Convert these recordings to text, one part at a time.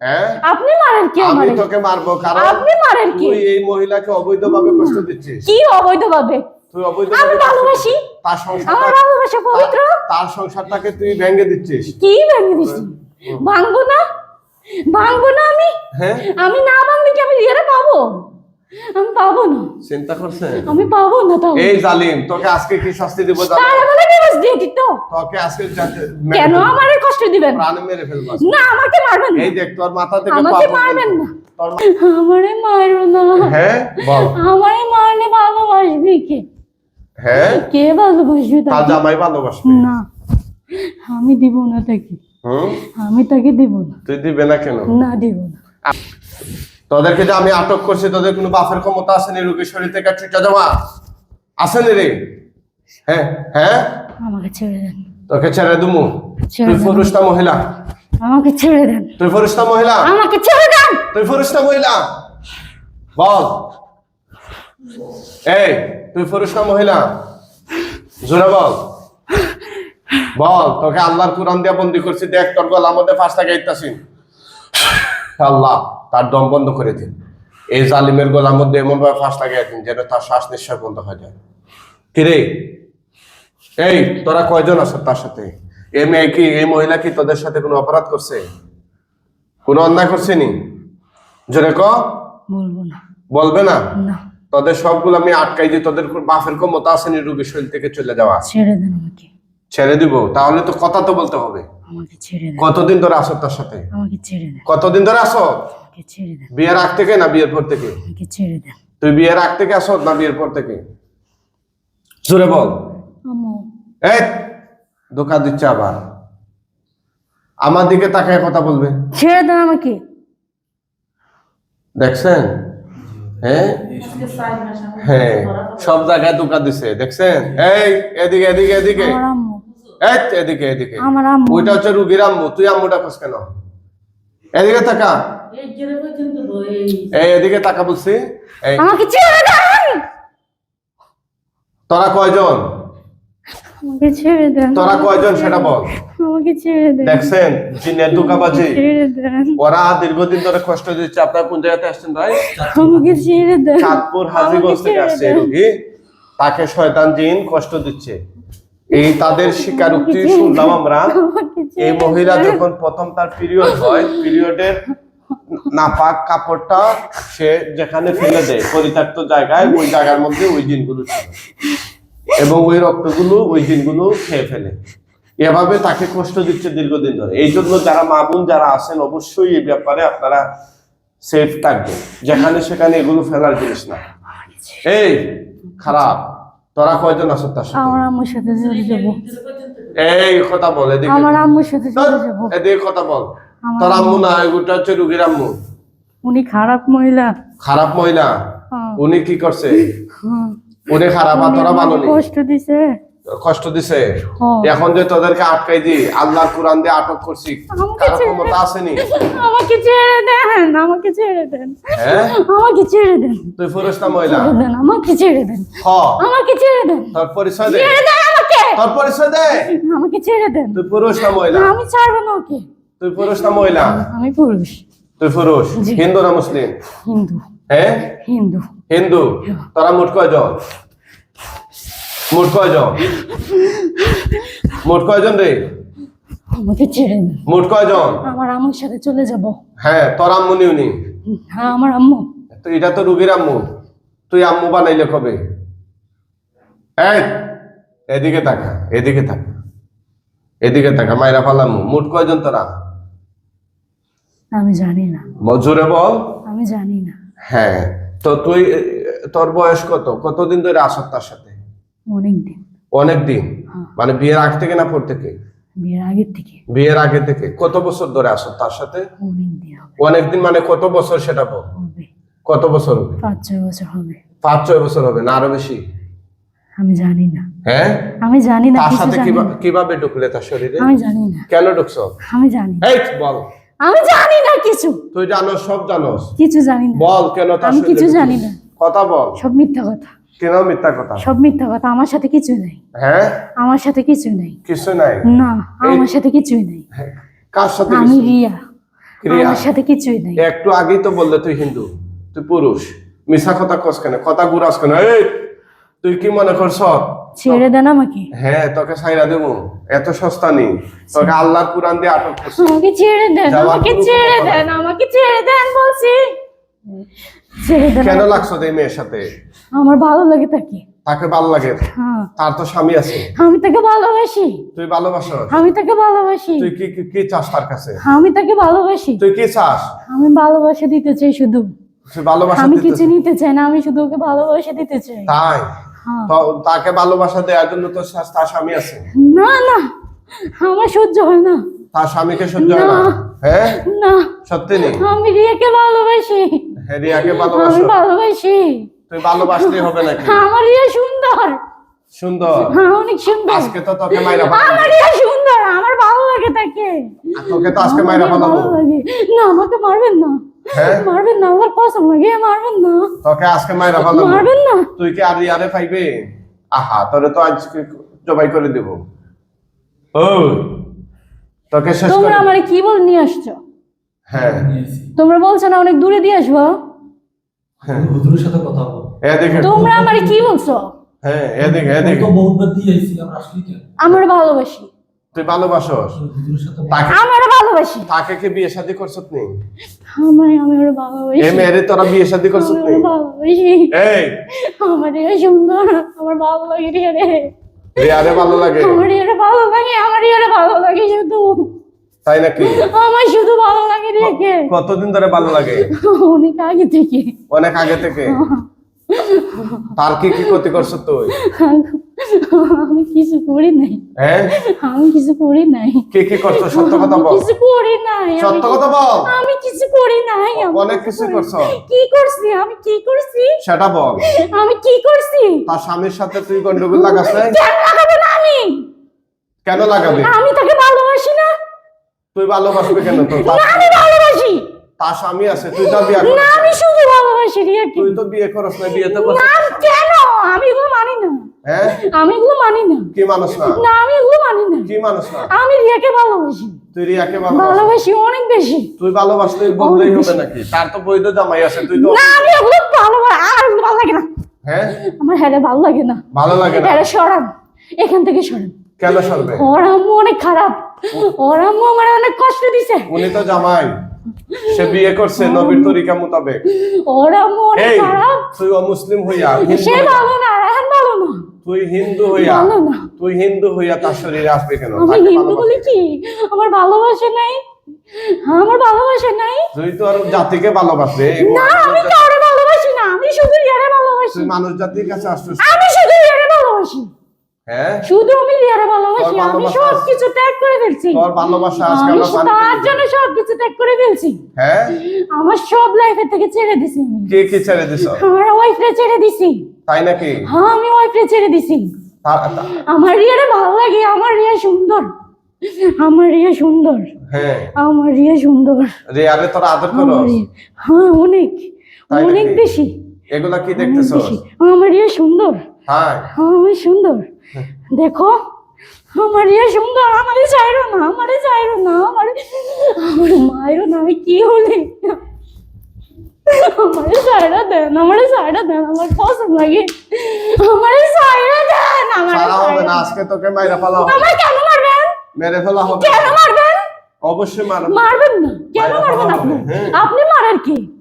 হ্যাঁ? আপনি মারেন কি আমি তোকে মারবো কারণ আপনি মারেন কি? তুই এই মহিলাকে অবৈধভাবে কষ্ট দিচ্ছিস। কি অবৈধভাবে? তুই অবৈধ আমি ভালোবাসি। তার আমার সংসারটা ভালোবাসা পবিত্র? তার- তার সংসারটাকে তুই ভেঙে দিচ্ছিস। কি ভেঙে দিচ্ছিস ভাঙবো না? ভাঙবো না আমি? হ্যাঁ? আমি না ভাঙলে কি আমি রিয়ারে পাবো? আমি পাবো না। চিন্তা করছেন? আমি পাবো না এই জালিম তোকে আজকে কি শাস্তি দিব জানো তাহলে বলে ডিভোর্স দিয়ে দিত তোকে আজকে কেন আমারে কষ্ট দিবেন? প্রাণে মেরে ফেলব। না আমাকে মারবেন এই দেখ তোর মাথা থেকে আমাকে মারবেন না। আমারে মারো না। হ্যাঁ বল। আমারে মারলে ভালোবাসবি কে? হ্যাঁ? কে ভালোবাসবে তার তাকে? জামাই ভালোবাসবে। না। আমি দিব না তাকে। আমি তাকে দিব না। তুই দিবে না কেন? না দিব না। তোদেরকে যে আমি আটক করছি তোদের কোনো বাপের ক্ষমতা আসেনি রোগীর শরীর থেকে ছুটে যাওয়া আসেনি রে? হ্যাঁ হ্যাঁ? আমাকে ছেড়ে দেন। তোকে ছেড়ে দুমু তুই। পুরুষ না মহিলা। আমাকে ছেড়ে দেন। তুই পুরুষ না মহিলা। আমাকে ছেড়ে দেন! তুই পুরুষ না মহিলা। বল। এই তুই পুরুষ না মহিলা। জোরে বল। বল তোকে আল্লাহর কোরআন দিয়া বন্দি করছি। দেখ তোর গলার মধ্যে ফাঁসটা গাইতাছি আল্লাহ তার দম বন্ধ করে দিন। এই জালিমের গলার মধ্যে এমন ভাবে ফাঁসটা গাই দিন যেন তার শ্বাস নিঃশ্বাস বন্ধ হয়ে যায়। কিরে? এই তোরা কয়জন আছো তার সাথে? এই মেয়ে কি এই মহিলা কি তোদের সাথে কোনো অপরাধ করছে? কোনো অন্যায় করছে নি? জোরে ক। বলব না। বলবে না? না। তোদের সবগুলো আমি আটকাই দিই তোদের বাপের ক্ষমতা আসেনি রোগীর শরীর থেকে চলে যাওয়া। ছেড়ে দেন আমাকে। ছেড়ে দিব তাহলে তো কথা তো বলতে হবে। আমাকে ছেড়ে দেন কতদিন ধরে আসো তার সাথে? আমাকে ছেড়ে দেন কতদিন ধরে আসো? আমাকে ছেড়ে দেন বিয়ের আগ থেকে না বিয়ের পর থেকে? আমাকে ছেড়ে দেন তুই বিয়ের আগ থেকে আসো না বিয়ের পর থেকে? জোরে বল। এই ধোকা দিচ্ছে আবার। আমার দিকে তাকায় কথা বলবে। ছেড়ে দেন আমাকে। দেখছেন? হ্যাঁ? হ্যাঁ। সব জায়গায় ধোকা দিছে। দেখছেন? এই এদিকে এদিকে এদিকে। এই এদিকে এদিকে। আমার আম্মু। ওইটা হচ্ছে রুগীর আম্মু। তুই আম্মুটা খোঁজ কেন? এদিকে তাকা এই এদিকে তাকা বলছি। আমাকে ছেড়ে দেন তোরা কয়জন? আমাকে ছেড়ে দেন তোরা কয়জন সেটা বল। আমাকে ছেড়ে দেন দেখছেন জিনের ধোকাবাজি। ছেড়ে ওরা দীর্ঘদিন ধরে কষ্ট দিচ্ছে। আপনার কোন জায়গাতে আসছেন ভাই? আমাকে ছেড়ে দেন চাঁদপুর হাজিগঞ্জ থেকে আসছে রোগী। তাকে শয়তান জিন কষ্ট দিচ্ছে। এই তাদের স্বীকারোক্তি শুনলাম আমরা। এই মহিলা যখন প্রথম তার পিরিয়ড হয় পিরিয়ডের নাপাক কাপড়টা সে যেখানে ফেলে দেয়, পরিত্যক্ত জায়গায়, ওই জায়গার মধ্যে ওই জিনগুলো এবং ওই রক্তগুলো, ওই জিনগুলো খেয়ে ফেলে। এভাবে তাকে কষ্ট দিচ্ছে দীর্ঘদিন ধরে। এই জন্য যারা মা বোন যারা আছেন, অবশ্যই এই ব্যাপারে আপনারা সেফ থাকবেন। যেখানে সেখানে এগুলো ফেলার জিনিস না। এই, খারাপ। তোরা কয়জন আছো তার সাথে? আমার আম্মুর সাথে চলে যাব। এই কথা বল এদিকে। আমার আম্মুর সাথে চলে যাব। এদিকে কথা বল। তোর আম্মু না এগুলো হচ্ছে রুগীর আম্মু। উনি খারাপ মহিলা। খারাপ মহিলা? হ্যাঁ। উনি কি করছে? হ্যাঁ। উনি খারাপ আর তোরা ভালো কষ্ট দিছে। কষ্ট দিছে? হ্যাঁ। এখন যে তোদেরকে আটকাই দি আল্লাহ কোরআন দিয়ে আটক করছি কারও ক্ষমতা আসেনি। আমাকে ছেড়ে দেন আমাকে ছেড়ে দেন। হ্যাঁ? আমাকে ছেড়ে দেন। তুই পুরুষ মহিলা দেন আমাকে ছেড়ে দেন। আমাকে ছেড়ে দেন। তোর পরিচয় দে। ছেড়ে দেন আমাকে। তোর পরিচয় দে। আমাকে ছেড়ে দেন। তুই না মহিলা আমি ছাড়বো না ওকে। তুই না মহিলা আমি পুরুষ। তুই পুরুষ হিন্দু না মুসলিম? হিন্দু। হ্যাঁ হিন্দু। হিন্দু। তোরা মোট কয়জন? মোট কয়জন? মোট কয়জন রে? আমাকে ছেড়ে মোট কয়জন? আমার আম্মুর সাথে চলে যাব। হ্যাঁ তোর আম্মু হ্যাঁ আমার আম্মু। তো এটা তো রুগীর আম্মু। তুই আম্মু বানাইলে কবে? এই এদিকে তাকা এদিকে তাকা এদিকে তাকা মাইরা ফালাম্মু মোট কয়জন তোরা? আমি জানি না। মজুরে বল। আমি জানি না। হ্যাঁ তো তুই তোর বয়স কত? কতদিন ধরে আসত তার সাথে? অনেক দিন অনেক দিন হ্যাঁ। মানে বিয়ের আগ থেকে না পর থেকে? বিয়ের আগের থেকে। বিয়ের আগে থেকে। কত বছর ধরে আসো তার সাথে? অনেক দিন অনেকদিন মানে কত বছর সেটা বল। কত বছর হবে? পাঁচ ছয় বছর হবে। পাঁচ ছয় বছর হবে না আরও বেশি? আমি জানি না। হ্যাঁ? আমি জানি না তার সাথে কীভাবে ঢুকলে তার শরীরে? আমি জানি না। কেন ঢুকছো? আমি জানি এই বল। আমি জানি না কিছু। তুই জানোস সব জানোস। কিছু জানি না। বল কেন তার আমি কিছু? জানি না। কথা বল। সব মিথ্যা কথা। কেন মিথ্যা কথা? সব মিথ্যা কথা আমার সাথে কিছু নেই। হ্যাঁ? আমার সাথে কিছু নেই। কিছু নাই? না আমার সাথে কিছুই নেই। হ্যাঁ, কার সাথে আমি? রিয়া। আমার সাথে কিছুই নাই। একটু আগেই তো বললে তুই হিন্দু তুই পুরুষ। মিশা কথা কস কেন? কথা গুরাস কেন? এই তুই কি মনে করছ? ছেড়ে দেন আমাকে। হ্যাঁ তোকে সাইরা দেবো। এত সস্তা নেই। তোকে আল্লাহর কুরআন দিয়ে আটক করছি। আমাকে ছেড়ে দেন আমাকে ছেড়ে দেন আমাকে ছেড়ে দেন বলছি। কেন লাগছো এই মেয়ের সাথে? আমার ভালো লাগে তাকে। তাকে ভালো লাগে? হ্যাঁ। তার তো স্বামী আছে। আমি তাকে ভালোবাসি। তুই ভালোবাসো? আমি তাকে ভালোবাসি। তুই কি কি- চাস তার কাছে? আমি তাকে ভালোবাসি। তুই কি চাস? আমি ভালোবাসা দিতে চাই শুধু। ভালোবাসা আমি কিছু নিতে চাই না আমি শুধু ওকে ভালোবাসা দিতে চাই। তাই? হ্যাঁ। তাকে ভালোবাসা দেওয়ার জন্য শা- তার স্বামী আছে? না না। আমার সহ্য হয় না। তার স্বামীকে সহ্য হয় না। হ্যাঁ? না। সত্যি নেই আমি রিয়াকে ভালোবাসি। রিয়াকে ভালোবাসো। ভালোবাসি। তুই ভালোবাসলেই হবে নাকি? আমার রিয়া সুন্দর। সুন্দর? হ্যাঁ অনেক সুন্দর। আজকে তো তোকে মাইরা আমার রিয়া সুন্দর আমার ভালো লাগে তাকে। তোকে তো আজকে মাইরা ফেলাবো ভালো লাগে। না আমাকে মারবেন না। হ্যাঁ? মারবেন না আমার পছন্দ লাগে মারবেন না। তোকে আজকে মাইরা ফেলাবো মারবেন না। তুই কি আর রিয়ারে পাইবে? আহা তোরে তো আজকে জবাই করে দেব। ও। তোকে শেষ তোমরা আমারে কি বল নিয়ে আসছো? হ্যাঁ। তোমরা বলছো না অনেক দূরে দিয়ে আসব। হ্যাঁ। হুজুরের সাথে কথা বল। এদিকে তোমরা আমারে কি বলছো? হ্যাঁ তো দিয়ে আইছি আমরা আসলি কেন? আমার ভালোবাসি। তুই ভালোবাসস। তাকে আমার ভালোবাসি। তাকে কি বিয়ে শাদী করছত নি? আমার আমি ওর ভালোবাসি। এ মেয়েরে তোরা বিয়ে শাদী করছত আমি নি? ওর ভালোবাসি। এই। আমার রিয়া সুন্দর আমার ভালো লাগে রে। ভালো লাগে। আমার ভালো লাগে আমার ভালো লাগে শুধু। তাই নাকি? আমার শুধু ভালো লাগে রিয়াকে কতদিন ধরে ভালো লাগে? অনেক আগে থেকে। অনেক আগে থেকে? তার কি কি ক্ষতি করছ তুই? আমি কিছু করি নাই। হ্যাঁ? আমি কিছু করি নাই। কি কি করছ? সত্য কথা বল। কিছু করি নাই। সত্য কথা বল। আমি কিছু করি নাই। অনেক কিছু করছ। কি করছি? আমি কি করছি? সেটা বল। আমি কি করছি? তার স্বামীর সাথে তুই গন্ডগোল নাই? কেন লাগাবো না আমি? কেন লাগাবি? আমি তাকে ভালোবাসি তুই ভালোবাসবি কেন তোর না আমি ভালোবাসি। তার স্বামী আছে তুই তো বিয়ে না আমি শুধু ভালোবাসি রিয়াকে তুই তো বিয়ে করস না বিয়ে তো করছিস না। কেন? আমি এগুলো মানি না। হ্যাঁ? আমি এগুলো মানি না। কি মানুষ না? না আমি এগুলো মানি না। কি মানুষ না? আমি রিয়াকে ভালোবাসি। তুই রিয়াকে ভালোবাস ভালোবাসি অনেক বেশি। তুই ভালোবাসলে বললেই হবে নাকি? তার তো বৈধ জামাই আছে তুই তো না আমি এগুলো ভালোবাসি আর ভালো লাগে না। হ্যাঁ? আমার হ্যাঁ ভালো লাগে না। ভালো লাগে না? হ্যাঁ সরান। এখান থেকে সরান। কেন সরবে? ওর আম্মু অনেক খারাপ। ওর আম্মু আমার অনেক কষ্ট দিছে। উনি তো জামাই। সে বিয়ে করছে নবীর তরিকা মোতাবেক। ওর আম্মু অনেক খারাপ। তুই অমুসলিম হইয়া সে ভালো না এখন ভালো না। তুই হিন্দু হইয়া তুই হিন্দু হইয়া তার শরীরে আসবে কেন? আমি হিন্দু ভালোবাসে। বলি কি? আমার ভালোবাসা নাই। আমার ভালোবাসা নাই। তুই তো আর জাতিকে ভালোবাসবে এই না আমি কাউরে ভালোবাসি না আমি শুধু রিয়ারে ভালোবাসি। মানুষ জাতির কাছে আসছিস আমি শুধু রিয়ারে ভালোবাসি। হ্যাঁ? শুধু আমি রিয়ারে ভালোবাসি আমি সব কিছু ত্যাগ করে ফেলছি। তোর ভালোবাসা আজকে আমি আমরা তার জন্য সব কিছু ত্যাগ করে ফেলছি। হ্যাঁ? আমার সব লাইফের থেকে ছেড়ে দিছি আমি। কে ছেড়ে দিছ? আমার ওয়াইফরে ছেড়ে দিছি। তাই নাকি? হ্যাঁ আমি ওয়াইফরে ছেড়ে দিছি। আমার রিয়ারে ভালো লাগে আমার রিয়া সুন্দর। আমার রিয়া সুন্দর। হ্যাঁ। আমার রিয়া সুন্দর। রে আরে তোরা আদর করো হ্যাঁ অনেক। অনেক বেশি। এগুলা কি দেখতেছ আমার রিয়া সুন্দর। আমি সুন্দর। দেখো আমার সুন্দর আমারে চাইরো না আমারে চাইরো না আমারে আমার মায়েরও না আমি কি হলে? আমারে সাইডা দেন আমারে সাইডা দেন আমার পছন্দ লাগে। আমারে সাইডা দেন আমারে হবে না আজকে তোকে মাইরা ফেলা হবে। আমার কেন মারবেন? মেরে ফেলা হবে। কেন মারবেন? অবশ্যই মারবে। মারবেন না। কেন মারবেন আপনি? হ্যাঁ। আপনি মারেন কি? হ্যাঁ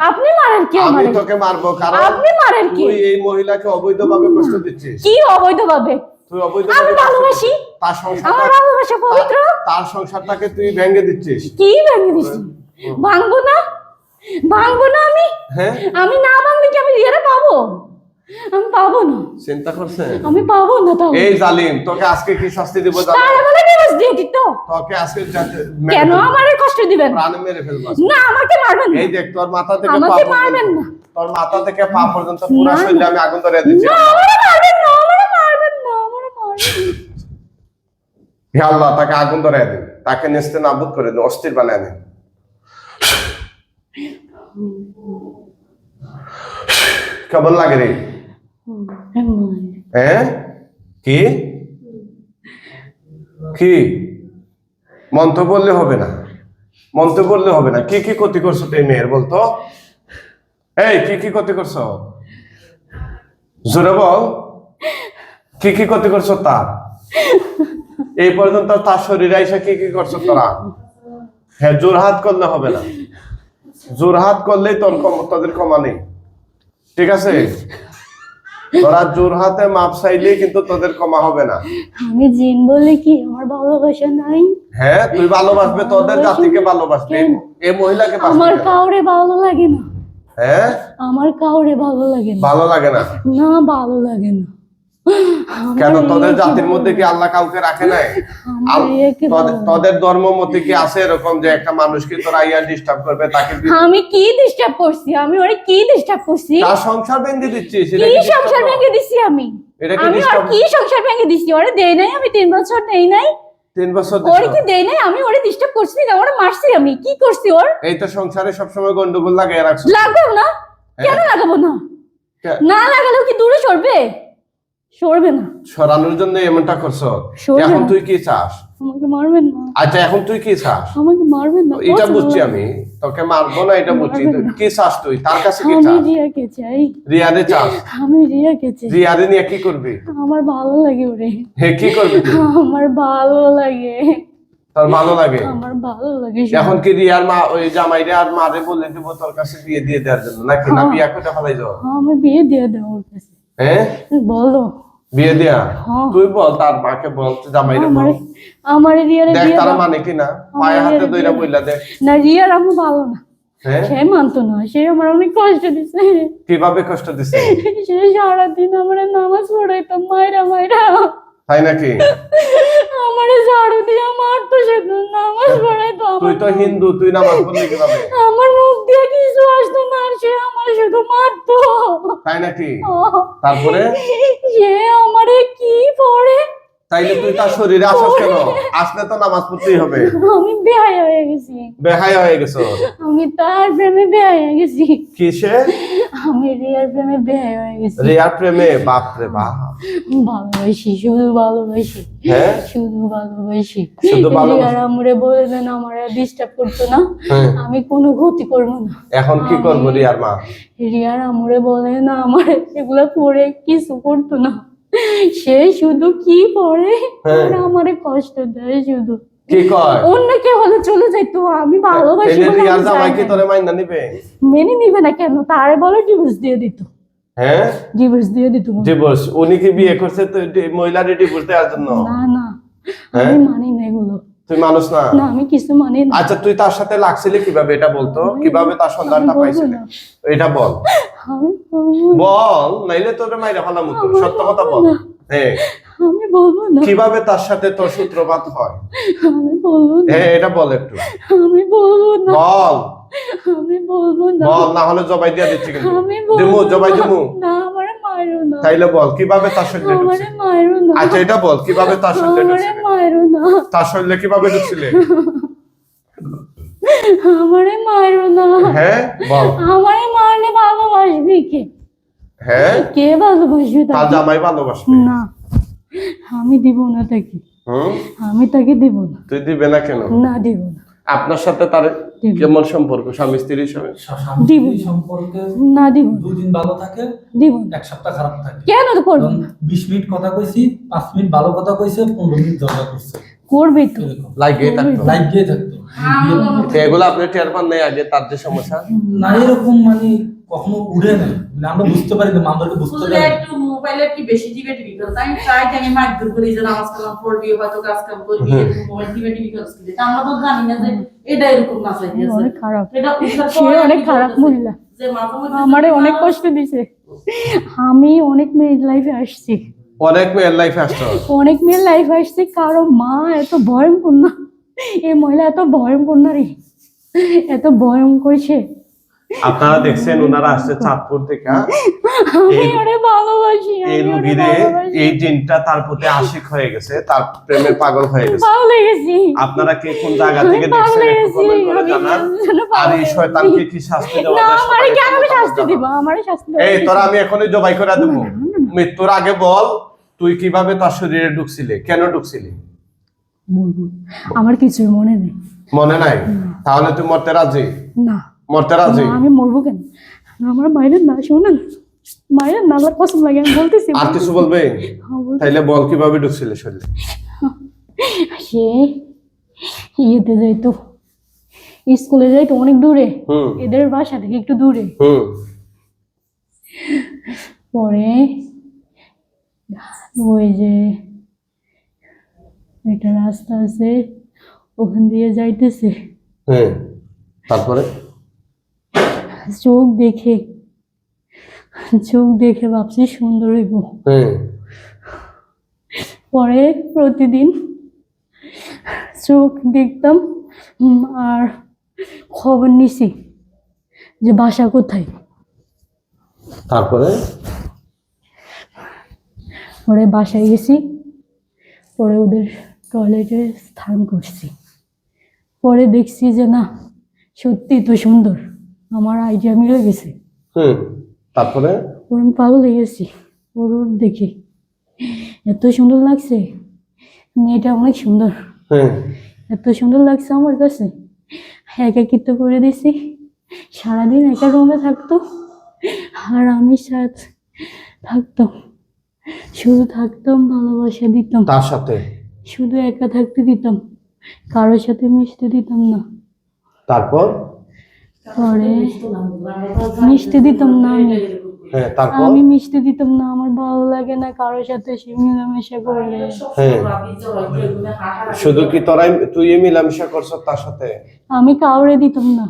আপনি মারেন কি আমি তোকে মারবো কারণ আপনি মারেন কি? তুই এই মহিলাকে অবৈধভাবে কষ্ট দিচ্ছিস। কি অবৈধভাবে? তুই অবৈধভাবে আমি ভালোবাসি। তার তার আমার ভালোবাসা পবিত্র। তার- সংসারটাকে তুই ভেঙে দিচ্ছিস। কি ভেঙে দিছি ভাঙবো না? ভাঙবো না আমি? হ্যাঁ? আমি না ভাঙলে কি আমি রিয়ারে পাবো? আমি পাবো না। চিন্তা করছেন? আমি পাবো না তাও। এই জালিম তোকে আজকে কি শাস্তি দিব জানো তাহলে বলে ডিভোর্স দিয়ে দিত তোকে আজকে কেন আমারে কষ্ট দিবেন? প্রাণে মেরে ফেলব। না আমাকে মারবেন এই দেখ তোর মাথা থেকে পা আমাকে মারবেন না। তোর মাথা থেকে পা পর্যন্ত পুরো শরীরে আমি আগুন ধরে দিচ্ছি। না আমারে মারবেন না আমারে মারবেন না আমারে মারবেন হে আল্লাহ তাকে আগুন ধরে দিন। তাকে নেস্তে নাবুদ করে দিন অস্থির বানায় দিন। কেমন লাগে রে? হ্যাঁ কি? কি? মন্ত্র বললে হবে না। মন্ত্র করলে হবে না। কি কি ক্ষতি করছ তুই মেয়ের বলতো? এই কি কি ক্ষতি করছ? জোরে বল। কি কি ক্ষতি করছ তার? এই পর্যন্ত তার শরীরে এসে কি কি করছ তোরা? হ্যাঁ জোরহাত করলে হবে না। জোরহাত করলেই তোর তোদের কমা নেই। ঠিক আছে? তোরা জোরহাতে মাপ চাইলে কিন্তু তোদের কমা হবে না। আমি জিন বলে কি আমার ভালোবাসা নাই? হ্যাঁ তুই ভালোবাসবে তোদের জাতিকে ভালোবাসবে। এই- মহিলাকে আমার কাউরে ভালো লাগে না। হ্যাঁ? আমার কাউরে ভালো লাগে না। ভালো লাগে না? না ভালো লাগে না। কেন তোদের জাতির মধ্যে কি আল্লাহ কাউকে রাখে নাই? তোদের- ধর্ম মতে কি আছে এরকম যে একটা মানুষকে তোরা ইয়া ডিস্টার্ব করবে তাকে আমি কি ডিস্টার্ব করছি? আমি ওরে কি ডিস্টার্ব করছি? তার সংসার ভেঙে দিচ্ছিস এটা কি সংসার ভেঙে দিছি আমি? এটা কি আমি disturb? কি সংসার ভেঙে দিছি? ওরে দেই নাই আমি তিন বছর দেই নাই। তিন বছর ওরে কি দেই নাই? আমি ওরে ডিস্টার্ব করছি না ওরে মারছি আমি। কি করছি ওর? এই তো সংসারে সবসময় গন্ডগোল লাগিয়ে রাখছো। লাগাবো না। কেন লাগাবো না? না লাগালেও কি দূরে সরবে? সরবে না। সরানোর জন্য এমনটা করছ? এখন তুই কি চাস? আমাকে মারবেন না। আচ্ছা এখন তুই কি চাস? আমাকে মারবেন না। এটা বুঝছি আমি। তোকে মারবো না এটা বুঝছি। কি চাস তুই? তার কাছে কি আমি চাস? রিয়াকে চাই। রিয়ারে চাস? আমি রিয়াকে চাই। রিয়ারে নিয়ে কি করবি? আমার ভালো লাগে ওরে। হে কি করবি আমার ভালো লাগে। তোর ভালো লাগে? আমার ভালো লাগে। এখন কি রিয়ার মা ওই জামাইরে আর মারে বলে দিব তোর কাছে বিয়ে দিয়ে দেওয়ার জন্য? নাকি না হ্যাঁ। বিয়া করে ফেলাই যাও আমার বিয়ে দিয়ে দাও ওর কাছে। হ্যাঁ? বলো। বিয়ে দেয়া? হ্যাঁ। তুই বল তার মাকে বল জামাইরে আমার বল। আমার রিয়ারে দেখ তারা মানে কি না? পায়ে হাতে দইরা বইলা দেখ। না রিয়ার আমি ভালো না। হ্যাঁ? সে মানতো না সে আমার অনেক কষ্ট দিছে। কীভাবে কষ্ট দিছে? সে সারাদিন আমার নামাজ পড়াইতো মাইরা মাইরা। তাই নাকি? আমার ঝাড়ু দিয়ে মারতো সে নামাজ পড়াইতো তুই তো হিন্দু তুই নামাজ পড়লি কীভাবে? আমার মুখ দিয়ে কিছু আসতো না আর সে আমার শুধু মারতো। তাই নাকি? তারপরে? সে আমারে কি পড়ে তাইলে তুই তার শরীরে আসস কেন? আসলে তো নামাজ পড়তেই হবে। আমি বেহায়া হয়ে গেছি। বেহাই হয়ে গেছো। আমি তার প্রেমে বেহায়া হয়ে গেছি। কিসে? আমি রিয়ার প্রেমে বেহায়া হয়ে গেছি। রিয়ার প্রেমে? বাপ রে বাপ। ভালোবাসি শুধু ভালোবাসি। হ্যাঁ? শুধু ভালোবাসি। শুধু ভালোবাসি। রিয়ার আমরে বলে দেন আমার ডিস্টার্ব করতো না। হ্যাঁ। আমি কোনো ক্ষতি করব না। এখন কি করব রিয়ার মা? রিয়ার আমরে বলে না আমার এগুলা পড়ে কিছু করতো না। সে শুধু কি পড়ে? হ্যাঁ। আমারে কষ্ট দেয় শুধু। কি কয়? অন্য কেউ হলে চলে যাইতো আমি ভালোবাসি তাইলে বলে আমি জামাই চাই কি না। তোরে মাইনা নিবে। মেনে নিবে না কেন? তারে বলে ডিভোর্স দিয়ে দিত। হ্যাঁ? ডিভোর্স দিয়ে দিত। ডিভোর্স উনি কি বিয়ে করছে তো মহিলার ডিভোর্স দেওয়ার জন্য? না না। হ্যাঁ? আমি মানি না এগুলো। তুই মানুষ না? না আমি কিছু মানি না। আচ্ছা তুই তার সাথে লাগছিলি কীভাবে? এটা বলতো? কীভাবে তার সন্ধানটা পাইছিলি। এটা বল। বল নাইলে তোর মাইরা ফেলাম তো সত্য কথা বল। হ্যাঁ আমি বলব না। কীভাবে তার সাথে তোর সূত্রপাত হয়? আমি বলব না। হ্যাঁ এটা বল একটু। আমি বলব না। বল। আমি বলব না। বল না হলে জবাই দিয়ে দিচ্ছি কিন্তু। আমি দিমু জবাই না। দিমু। না আমারে মারো না। তাইলে বল কীভাবে তার ঢুকছে আমারে মারো না। আচ্ছা এটা বল কীভাবে তার শরীরে আমারে মারো না। তার শরীরে কীভাবে ঢুকছিলে? আমারে মারো না। হ্যাঁ বল। আমারে মারলে ভালোবাসবে কে? হ্যাঁ। কে ভালোবাসবে তার জামাই ভালোবাসবে। না। আমি দিব না তাকে। আমি তাকে দিব না। তুই দিবে না কেন? না দিব না। আপনার সাথে তার কেমন সম্পর্ক? স্বামী স্ত্রীর সঙ্গে স্বামী দিব। সম্পর্কে না দিব দুদিন ভালো থাকে দিব এক সপ্তাহ খারাপ থাকে। কেন করবে? কারণ না বিশ মিনিট কথা কইছি পাঁচ মিনিট ভালো কথা কইছে পনেরো মিনিট ঝগড়া করছে। করবে তো। লাগিয়ে থাকতো। দিয়ে থাকতো। এগুলো আপনি টের পান নাই আগে তার যে সমস্যা। না এরকম মানে কখনো উড়ে না। মানে আমরা বুঝতে পারি না আমাদেরকে বুঝতে পারি একটু মোবাইলে একটু বেশি টিভি টিভি করো তাই প্রায় টাইমে মারধর করি যে নামাজ কালাম পড়বি হয়তো কাজ কাম করবি মোবাইল টিভি টিভি করছিস তা আমরা তো জানি না যে এটা এরকম না চাই অনেক খারাপ। এটা সে অনেক খারাপ মহিলা। যে আমারে অনেক কষ্ট দিছে। আমি অনেক মেয়ের লাইফে আসছি। অনেক মেয়ের লাইফ আসতো অনেক মেয়ের লাইফ আসছে কারও মা এত ভয়ঙ্কর না। এই মহিলা এত ভয়ঙ্কর না রে। এত ভয়ঙ্কর সে। আপনারা দেখছেন ওনারা আসছে চাঁদপুর থেকে। এই- রুগীরে এই জিনটা তার প্রতি আশিক হয়ে গেছে তার প্রেমে পাগল হয়ে গেছে। পাগল হয়ে গেছি আপনারা কে কোন জায়গা থেকে দেখছেন আর এই শয়তানকে কি শাস্তি দেওয়া যায় আমারে সবাই কেন আমি শাস্তি জানান। দিব? আমারে শাস্তি দেওয়া এই তোরা আমি এখনই জবাই করে দেবো। মৃত্যুর আগে বল তুই কীভাবে তার শরীরে ঢুকছিলি? কেন ঢুকছিলি? আমার কিছু মনে নেই। মনে নাই? তাহলে তুই মরতে রাজি? না। মরতে রাজি? আমি মরবো কেন? আমার মায়ের না শোনেন? মায়ের না কসম লাগে আমি বলতেছি। আর কিছু বলবে? হ্যাঁ, তাইলে বল কীভাবে ঢুকছিলে শরীরে? সে ইয়েতে যাইতো। স্কুলে যাইতো অনেক দূরে। এদের বাসা থেকে একটু দূরে। পরে ওই যে একটা রাস্তা আছে ওখান দিয়ে যাইতেছে। হ্যাঁ তারপরে? চোখ দেখে চোখ দেখে ভাবছি সুন্দর হইব। হ্যাঁ। পরে প্রতিদিন চোখ দেখতাম আর খবর নিছি যে বাসা কোথায়। তারপরে? পরে বাসায় গেছি। পরে ওদের টয়লেটে স্নান করছি। পরে দেখছি যে না সত্যি তো সুন্দর। আমার আইডিয়া মিলে গেছে। হুম তারপরে? ওর আমি পাগল হয়ে গেছি। ওর দেখে। এত সুন্দর লাগছে। মেয়েটা অনেক সুন্দর। এত সুন্দর লাগছে আমার কাছে। একাকিত্ব করে দিছি। সারাদিন একা রুমে থাকতো। আর আমি সাথ থাকতাম। শুধু থাকতাম ভালোবাসা দিতাম। তার সাথে? শুধু একা থাকতে দিতাম। কারোর সাথে মিশতে দিতাম না। তারপর? পরে মিশতে দিতাম না আমি। হ্যাঁ তারপর? আমি মিশতে দিতাম না আমার ভালো লাগে না কারোর সাথে সে মেলামেশা করলে। হ্যাঁ। শুধু কি তোরাই তুই মিলামিশা করছ তার সাথে? আমি কাউরে দিতাম না।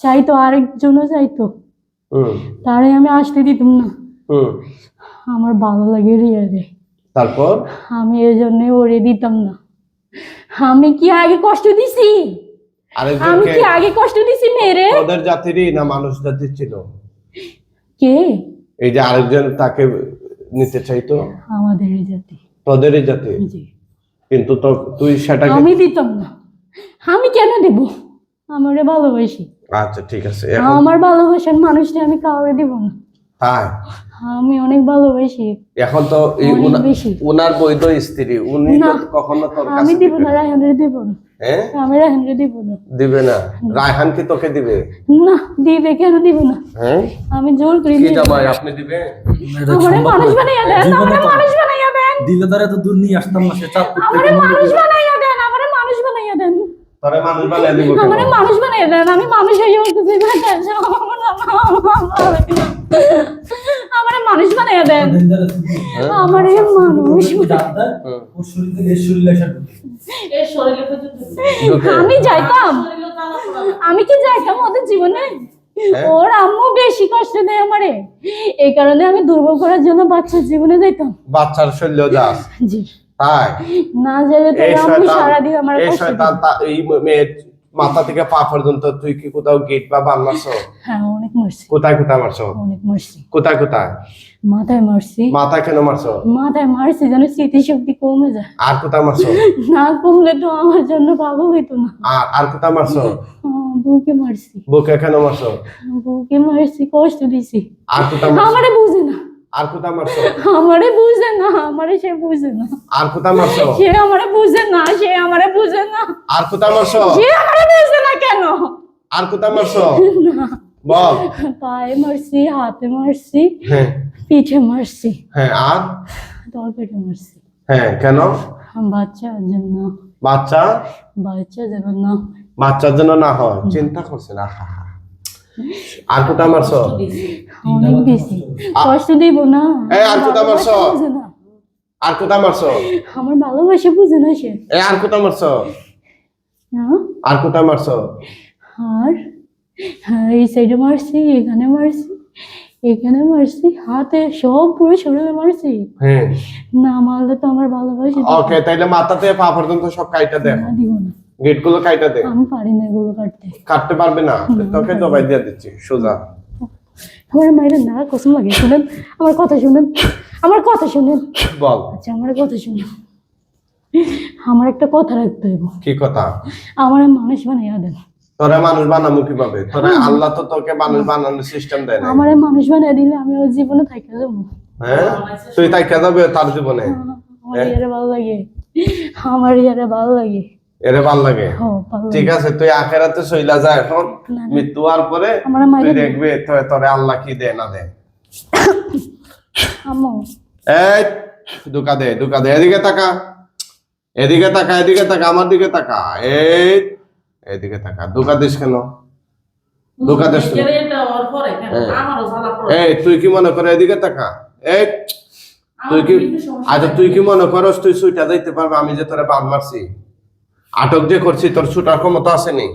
চাইতো আরেকজনও চাইতো। তারে আমি আসতে দিতাম না। হুম। আমার ভালো লাগে রিয়ারে। তারপর? আমি এই জন্য ওরে দিতাম না। আমি কি আগে কষ্ট দিছি? আমি কি? আগে কষ্ট দিছি মেয়েরে? ওদের জাতিরই না মানুষ জাতির ছিল কে? এই যে আরেকজন তাকে নিতে চাইতো? আমাদের জাতি। তোদেরই জাতি? কিন্তু তো তুই সেটাকে আমি দিতাম না। আমি কেন দেব? আমারে ভালোবাসি। আচ্ছা ঠিক আছে। আমার ভালোবাসার মানুষটা আমি কাউরে দিব না। তাই? আমি অনেক ভালোবাসি। এখন তো। উনার বৈধ স্ত্রী উনি কখনো তোর আমি দিব না না। রায়হানের দিব না। হ্যাঁ? আমি রায়হানের দিব না। দিবে না। রায়হান কি তোকে দিবে? না দিবে কেন দিব না? হ্যাঁ? আমি জোর করি কি। জামাই আপনি দিবে? আমারে মানুষ। বানাইয়া দেন আমারে মানুষ বানাইয়া দেন। দিলে তারা এত দূর নিয়ে আসতাম না সে চাঁদপুর থেকে আমারে মানুষ বানাইয়া দেন আমারে মানুষ বানাইয়া দেন। তোরে মানুষ বানিয়ে দিব আমারে মানুষ বানাইয়া দেন আমি মানুষ হয়ে উঠতেছি আমারে মানুষ বানাইয়া দেন। আমারে মানুষ। এর শরীরে পর্যন্ত ঢুকে। আমি যাইতাম। আমি কি যাইতাম ওদের জীবনে হ্যাঁ? ওর আম্মু বেশি কষ্ট দেয় আমারে এই কারণে আমি দুর্বল করার জন্য বাচ্চার জীবনে যাইতাম বাচ্চার শৈল্য যাস জি তাই না যাবে তো এই আমি শয়তান সারাদিন আমার এই কষ্ট শয়তান এই মেয়ের মাথা থেকে পা পর্যন্ত তুই কি কোথাও গেট বা বান মারছো? হ্যাঁ অনেক মারছি। কোথায় কোথায় মারছো? অনেক মারছি। কোথায় কোথায়? মাথায় মারছি। মাথা কেন মারছো? মাথায় মারছি যেন স্মৃতিশক্তি কমে যায়। আর কোথায় মারছো? না কমলে তো আমার জন্য ভালো হইতো না। আর আর কোথায় মারছো? আহ, বউকে মারছি। বুকে কেন মারছো? বউকে মারছি কষ্ট দিছি। আর কোথায় মারছো? আমারে বুঝে না। আর মারছো আমারে বুঝে না আমারে সে বুঝে না। আর মারছো সে আমারে বুঝে না সে আমারে বুঝে না। আর মারছো সে আমারে বুঝে না কেন? আর মারছো বল। পায়ে মারছি হাতে মারছি হ্যাঁ। পিঠে মারছি হ্যাঁ আর? তলপেটে মারছি। হ্যাঁ কেন? বাচ্চার জন্য বাচ্চা? বাচ্চা যেন না। বাচ্চার জন্য না হয়। চিন্তা করছে না আহা। আর কোথায় মারছো অনেক বেশি। কষ্ট দিব না। এই, আর ভালোবাসা মারছো? আর কোথায় মারছো আমার ভালোবাসা বুঝে না সে। এ আর কোথায় মারছো? আর কোথায় মারছো আর? হ্যাঁ, এই সাইডে মারছি এখানে মারছি এখানে মারছি হাতে সব পুরো শরীরে মারছি। হ্যাঁ। না মারলে তো আমার ভালোবাসি ওকে তাইলে মাথা থেকে পা পর্যন্ত সব কাইটা দে না দিব না। গেটগুলো কাইটা দে। আমি পারি না এগুলো কাটতে। কাটতে পারবে না। তোকে দিয়ে দিচ্ছি সোজা। আমার মায়ের না কসম লাগে শুনেন আমার কথা শুনেন আমার কথা শুনেন। বল। আচ্ছা আমার কথা শুনেন। আমার একটা কথা রাখতে কি কথা? আমার মানুষ বানাইয়া দেন। তোরা মানুষ বানাবো কীভাবে? তোরা আল্লাহ তো তোকে মানুষ বানানোর সিস্টেম দেয় না আমার মানুষ বানাই দিলে আমি ওর জীবনে থাকতে যাব। হ্যাঁ? তুই কে যাবে তার জীবনে? আমার ইয়ারে ভালো লাগে। আমার ইয়ারে ভালো লাগে। এরে ভালো লাগে। ঠিক আছে তুই আখেরাতে সইলা যা এখন। মৃত্যু হওয়ার পরে তুই দেখবে তোরে আল্লাহ কি দে না দে। এই দুকা দে দুকা দে। এদিকে তাকা। এদিকে তাকা এদিকে তাকা আমার দিকে তাকা। এই এদিকে তাকা। দুকা দিস কেন? পরে কেন? হ্যাঁ। এই তুই কি মনে করে এদিকে তাকা? এই তুই কি আচ্ছা তুই কি মনে করস তুই সুইটা যাইতে পারবে আমি যে তোরে বাদ মারছি? আটক যে করছি তোর ছুটার ক্ষমতা আসেনি?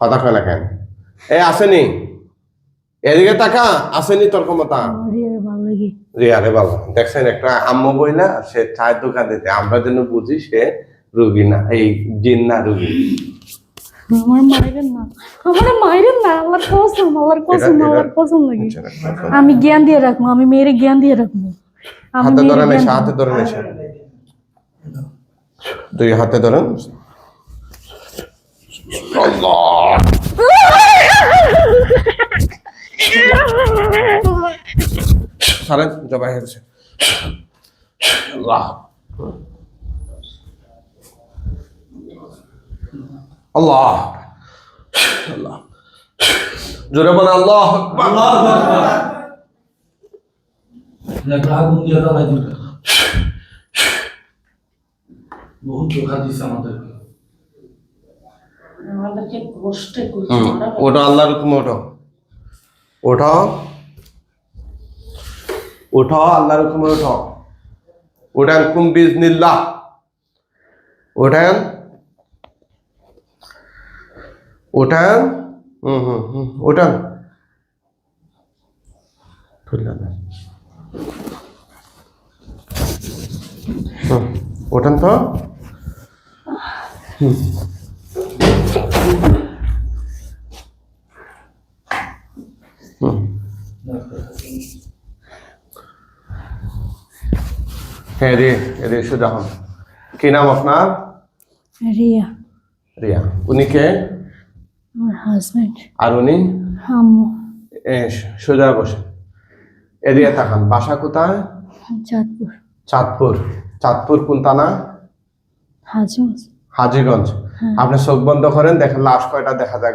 কথা কয় না কেন? এই আসেনি? এদিকে তাকা আসেনি তোর ক্ষমতা? রিয়ার বাবা দেখছেন একটা আম্মু বইলা সে চায়ের দোকান দিতে। আমরা যেন বুঝি সে রুগী না এই জিন না রুগী। আমার মায়ের না আমার মায়ের না আল্লাহর কসম আল্লাহর কসম এটা- কসম লাগে। আমি জ্ঞান দিয়ে রাখব আমি মেয়ের জ্ঞান দিয়ে রাখব। হাতে জ্ঞান এসে হাতে ধরেন এসে দুই হাতে ধরেন। আল্লাহ! সারেন জবাই হয়েছে আল্লাহ আল্লাহ! আল্লাহ! জোরে বলে আল্লাহ! আকবার। বহুত ধোকা দিছে আমাদেরকে। আমাদেরকে কষ্টে ওটা আল্লাহর হুকুমে ওঠো। ওঠো ওঠো আল্লাহর হুকুমে ওঠো। ওঠান কুম বিজনিল্লাহ। ওঠান। ওঠান। হুম হুম হুম ওঠান। খুললেন হুম, ওঠান তো। হ্যাঁ রে রে সুজা হন কি নাম আপনার? রিয়া। রিয়া। উনি কে? আমার হাজবেন্ড আর উনি? আম্মু। সোজা বসে। এদিকে তাকান বাসা কোথায়? চাঁদপুর। চাঁদপুর। চাঁদপুর কোন থানা? হাজিগঞ্জ। হাজিগঞ্জ। আপনি চোখ বন্ধ করেন দেখেন লাশ কয়টা দেখা যায়।